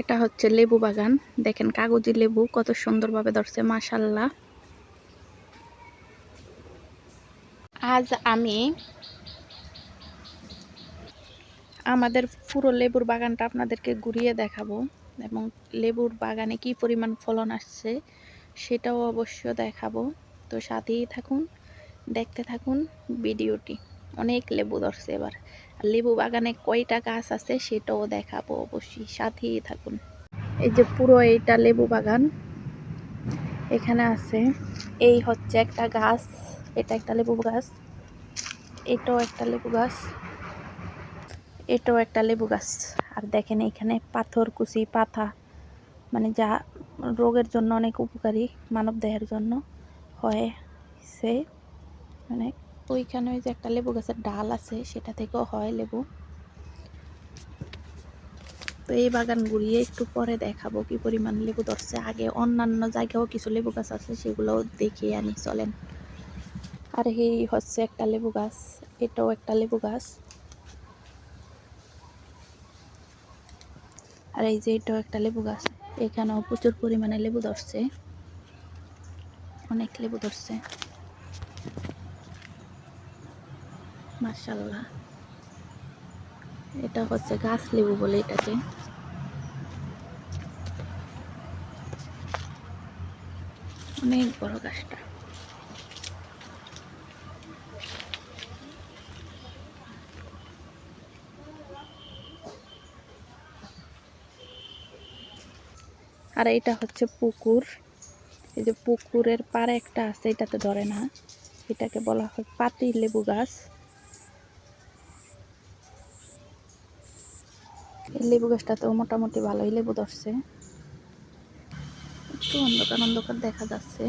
এটা হচ্ছে লেবু বাগান। দেখেন কাগজি লেবু, কত সুন্দরভাবে ধরছে মাশাল্লাহ আজ আমি আমাদের পুরো লেবুর বাগানটা আপনাদেরকে ঘুরিয়ে দেখাবো এবং লেবুর বাগানে কি পরিমাণ ফলন আসছে সেটাও অবশ্য দেখাবো। তো সাথেই থাকুন, দেখতে থাকুন ভিডিওটি। অনেক লেবু ধরছে এবার। লেবু বাগানে কয়টা গাছ আছে সেটাও দেখাবো অবশ্যই। সাথেই থাকুন। এই যে পুরো এইটা লেবু বাগান। এখানে আছে, এই হচ্ছে একটা গাছ, এটা একটা লেবু গাছ, এটাও একটা লেবু গাছ, এটাও একটা লেবু গাছ। আর দেখেন এখানে পাথর, কুচি, পাতা মানে যা রোগের জন্য অনেক উপকারী মানব দেহের জন্য হয় সে মানে ওইখানে ওই যে একটা লেবু গাছের ডাল আছে, সেটা থেকেও হয় লেবু। তো এই বাগান ঘুরিয়ে একটু পরে দেখাবো কি পরিমাণ লেবু ধরছে। আগে অন্যান্য জায়গাও কিছু লেবু গাছ আছে, সেগুলোও দেখিয়ে আনি, চলেন। আর এই হচ্ছে একটা লেবু গাছ, এটাও একটা লেবু গাছ। আর এই যে এটাও একটা লেবু গাছ, এখানেও প্রচুর পরিমাণে লেবু ধরছে। অনেক লেবু ধরছে। মার্শাল্লাহ এটা হচ্ছে গাছ লেবু বলে এটাকে। অনেক বড় গাছটা। আর এটা হচ্ছে পুকুর। এই যে পুকুরের পাড়ে একটা আছে, এটাতে ধরে না। এটাকে বলা হয় পাতি লেবু গাছ। লেবু গাছটাতেও মোটামুটি ভালোই লেবু ধরছে। একটু অন্ধকার অন্ধকার দেখা যাচ্ছে।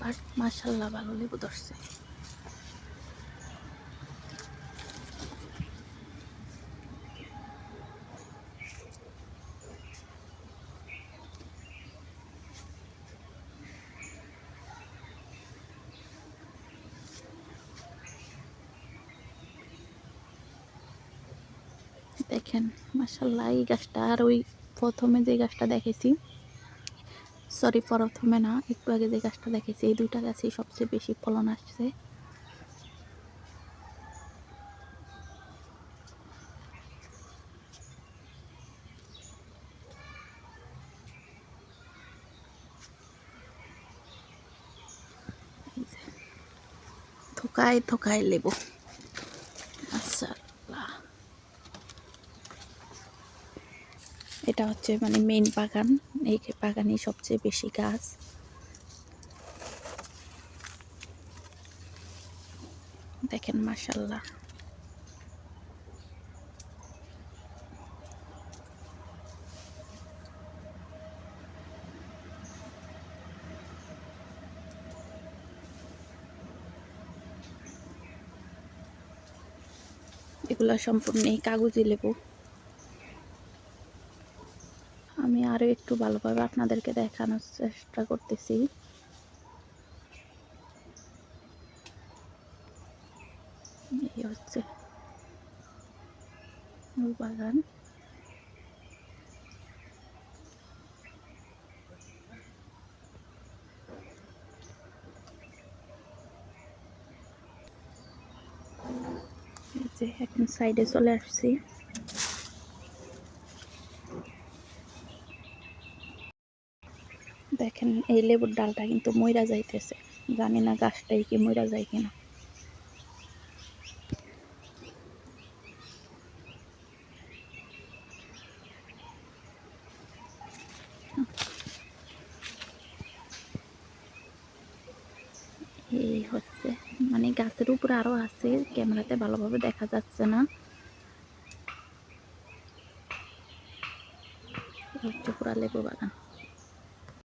বাট মাসাল্লাহ ভালো লেবু ধরছে। দেখেন মাসাল্লাহ এই গাছটা আর ওই প্রথমে যে গাছটা দেখেছি, সরি, প্রথমে না, একটু আগে যে গাছটা দেখেছি, এই দুইটা গাছই সবচেয়ে বেশি ফলন আসছে। থোকায় থোকায় লেবু। এটা হচ্ছে মানে মেইন বাগান। এই বাগানে সবচেয়ে বেশি গাছ। দেখেন মাসাল্লাহ এগুলা সম্পূর্ণ এই কাগজি লেবু আমি আরও একটু ভালোভাবে আপনাদেরকে দেখানোর চেষ্টা করতেছি। এই হচ্ছে বাগান। যে এখন সাইডে চলে আসছি। দেখেন এই লেবুর ডালটা কিন্তু ময়রা যাইতেছে। জানি না গাছটাই কি ময়রা যায় কিনা। এই হচ্ছে। মানে গাছের উপরে আরও আছে, ক্যামেরাতে ভালোভাবে দেখা যাচ্ছে না। পুরা লেবু বাগান।